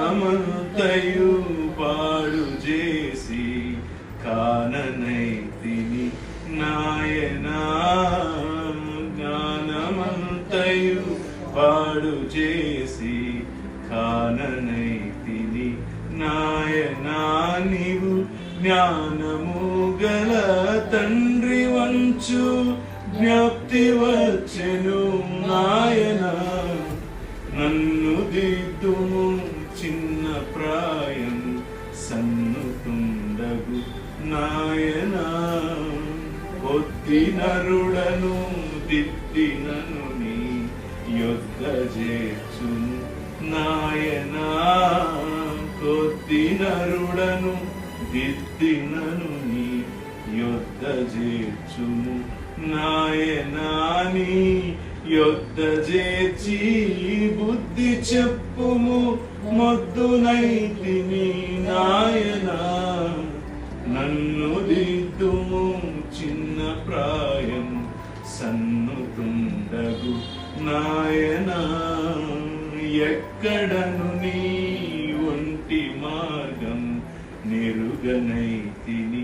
జ్ఞానమంతయు పాడు చేసి కాననైతిని నాయనా జ్ఞానమంతయు పాడు చేసి కాననైతిని నాయనా నీవు జ్ఞానము గల తండ్రి వంచు జ్ఞప్తి వచ్చెను దిద్దుము చిన్న ప్రాయం సన్నుతుండగు నాయనా కొద్ది నరుడను దిద్దినను నీ యొద్ద చేర్చు నాయనా పొద్దినరుడను దిద్దినను నీ యొద్ద చేర్చును నాయనాని యొద్ద చేర్చి చెప్పుము మొద్దునైతిని నాయన. నన్ను దిద్దుము చిన్న ప్రాయం సన్నుతుండగు నాయన. ఎక్కడను నీ ఒంటి మార్గం నిరుగనైతిని